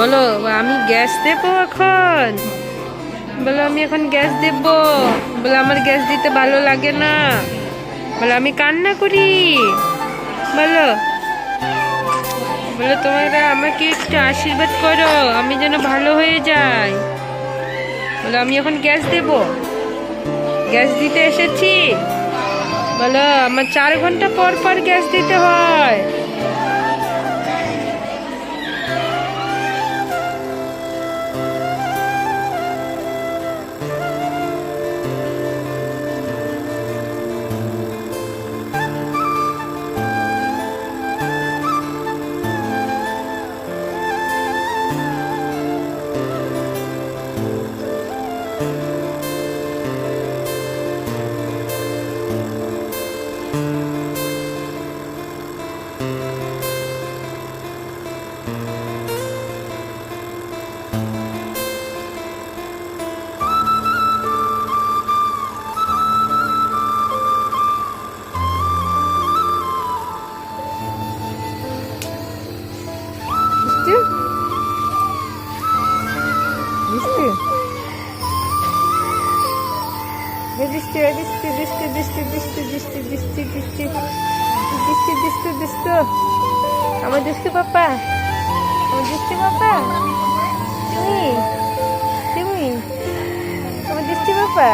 বলো, আমি গ্যাস দেবো এখন। বলো, আমি এখন গ্যাস দেব। বলো, আমার গ্যাস দিতে ভালো লাগে না। বলো, আমি কান্না করি। বলো বলো, তোমরা আমাকে একটু আশীর্বাদ করো, আমি যেন ভালো হয়ে যাই। বলো, আমি এখন গ্যাস দেব। গ্যাস দিতে এসেছি। বলো, আমার চার ঘণ্টা পর পর গ্যাস দিতে হয়। Düştü, düştü, düştü, düştü, düştü, düştü, düştü. Düştü, düştü, düştü. Ama düştü papa. Ama düştü papa. তুমি তুমি আমার দৃষ্টি বাপা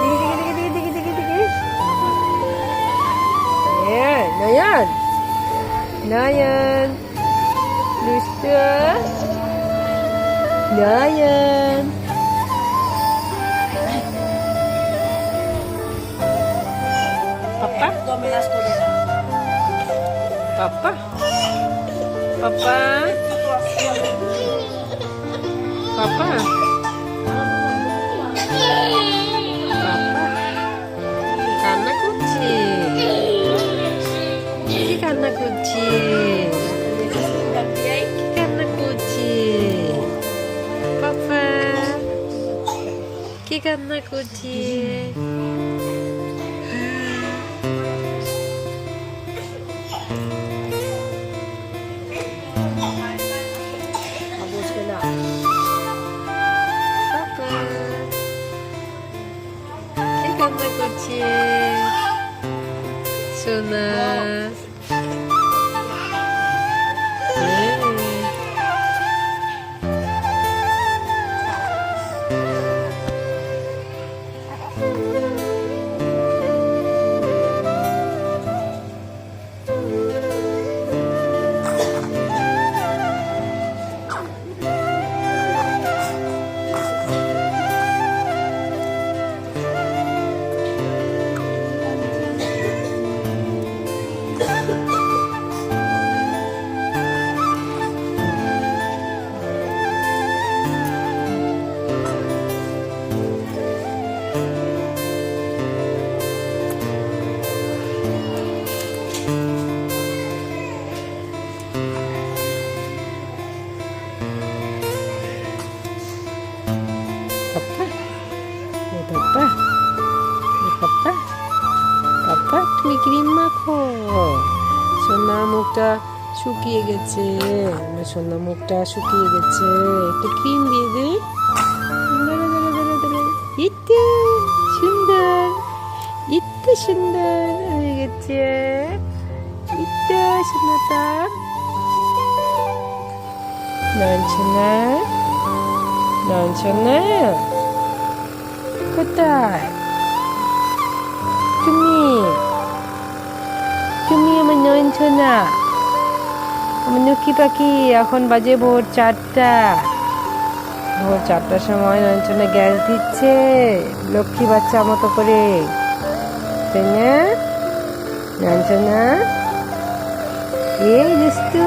দিকে দিকে দিকে দিকে দিকে দিকে দিকে নয়ন নয়ন দুষ্টু নয়ন পাপা পাপা পাপা পাপা কান্না করছে কি কান্না করছে কি কান্না করছে পাপা কি কান্না করছে পাপ্পা ও পাপ্পা ও পাপ্পা পাপ্পা তুমি ক্রিম মাখো সোনার মুখটা শুকিয়ে গেছে। আমার সোনার মুখটা শুকিয়ে গেছে। একটু ক্রিম দিয়ে দে। ইত্তু সুন্দর। ইত্তু সুন্দর হয়ে গেছে। ইত্তু সোনাটা পাখি এখন বাজে ভোর চারটা। ভোর চারটার সময় নয়নছনা গ্যাস দিচ্ছে। লক্ষ্মী বাচ্চা মতো করে। তাই এই দুষ্টু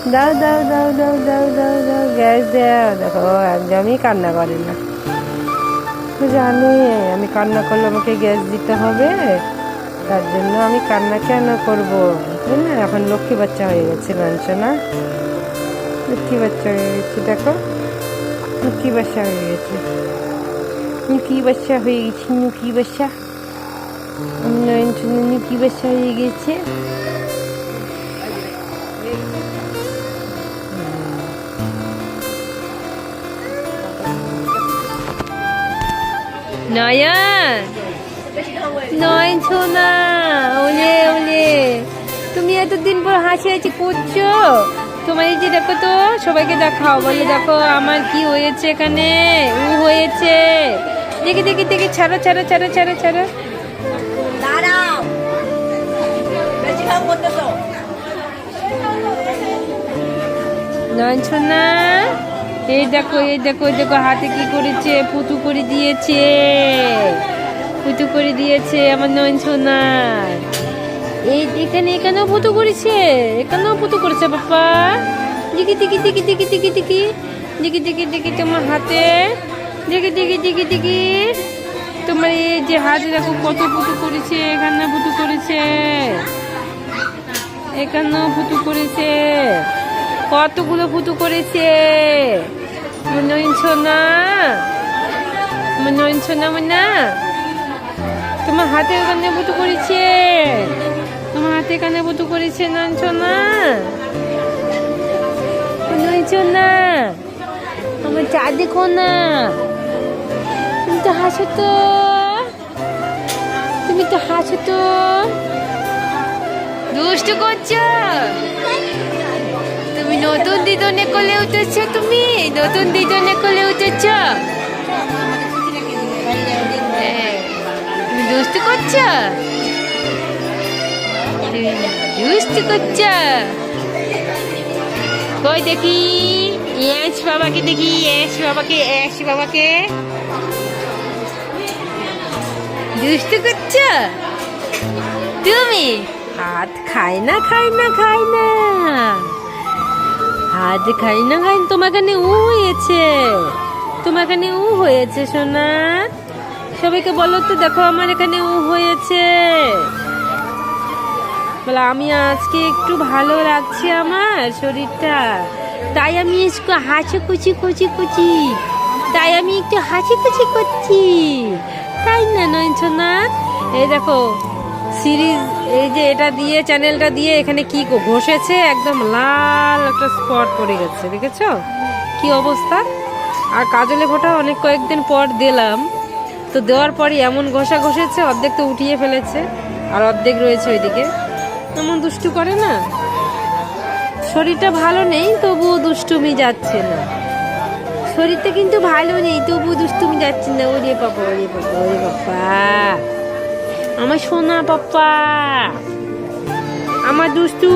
দাও দাও দাও দাও দাও দাও দাও, গ্যাস দাও দেখো একদমই কান্না করে না জানে, আমি কান্না করলে আমাকে গ্যাস দিতে হবে। তার জন্য আমি কান্না কেন করব? না? এখন লক্ষ্মী বাচ্চা হয়ে গেছে লাঞ্ছনা লক্ষ্মী বাচ্চা হয়ে গেছে, দেখো। লক্ষ্মী বাচ্চা হয়ে গেছে। লক্ষ্মী বাচ্চা হয়ে গেছে, লক্ষ্মী বাচ্চা। নয়ন লক্ষ্মী বাচ্চা হয়ে গেছে। নয়ন। নয়ন সোনা ওলে ওলে। তুমি এতদিন পর হাসি হাসি করছ। তোমার এই যে দেখো তো সবাইকে দেখাও বলে দেখো আমার কি হয়েছে এখানে? উ হয়েছে। দেখি দেখি দেখি ছাড়ো ছাড়ো ছাড়ো ছাড়ো ছাড়ো। নয়ন সোনা এই দেখো এই দেখো এই দেখো, হাতে কি করেছে? পুতু করে দিয়েছে। পুতু করে দিয়েছে আমার নয়ন সোনা। এই, এখানে, এখানেও পুতু করেছে, এখানেও পুতু করেছে বাবা। দিকি দিকি দিকি দিকি দিকি দিকি। দিকি দিকি দিকি তোমার হাতে। দিকি দিকি দিকি দিকি। তোমার এই যে হাতে, দেখো, কত পুতু করেছে এখানে পুতু করেছে। এখানেও পুতু করেছে। কতগুলো পুতু করেছে? মনোয়ন সোনা। মনোয়ন সোনা মনা। তোমার হাতে ওখানে পুতু করেছে। তোমার হাতে এখানে পুতু করেছে নয়ন সোনা। মনোয়ন সোনা। আমার চা দেখো না। তুমি তো হাসো তো। তুমি তো হাসো তো। দুষ্টু করছ? তুমি নতুন দিদনে কোলে উঠেছো, তুমি নতুন দিদনে কোলে উঠেছো। তুমি দুষ্টু করছ? দুষ্টু করছ? কই দেখি? ইয়াস বাবাকে দেখি ইয়াস বাবাকে ইয়াস বাবাকে। দুষ্টু করছ? তুমি? হাত খাই না খাই না খাই না। হাত খাই না খাই তোমার কানে উ হয়েছে। তোমার কানে উ হয়েছে, সোনা। সবাইকে বলো তো, দেখো আমার এখানে উ হয়েছে। বলে, আমি আজকে একটু ভালো লাগছে আমার শরীরটা। তাই আমি একটু হাসি কুচি কুচি কুচি তাই আমি একটু হাসি কুচি করছি। তাই না নয় সোনা? এই দেখো সিরিজ, এই যে এটা দিয়ে, চ্যানেলটা দিয়ে এখানে কি ঘষেছে, একদম লাল একটা স্পট পড়ে গেছে, দেখেছ? কি অবস্থা? আর কাজলে ফোটা অনেক কয়েকদিন পর দিলাম, তো দেওয়ার পরই এমন ঘষা ঘষেছে, অর্ধেক তো উঠিয়ে ফেলেছে, আর অর্ধেক রয়েছে ওইদিকে। এমন দুষ্টু করে না। শরীরটা ভালো নেই, তবুও দুষ্টুমি যাচ্ছে না। শরীরটা কিন্তু ভালো নেই, তবুও দুষ্টুমি যাচ্ছে না, ওরে বাবা ওরে বাবা ওরে বাবা। আমার সোনা পাপ্পা আমার দুষ্টু।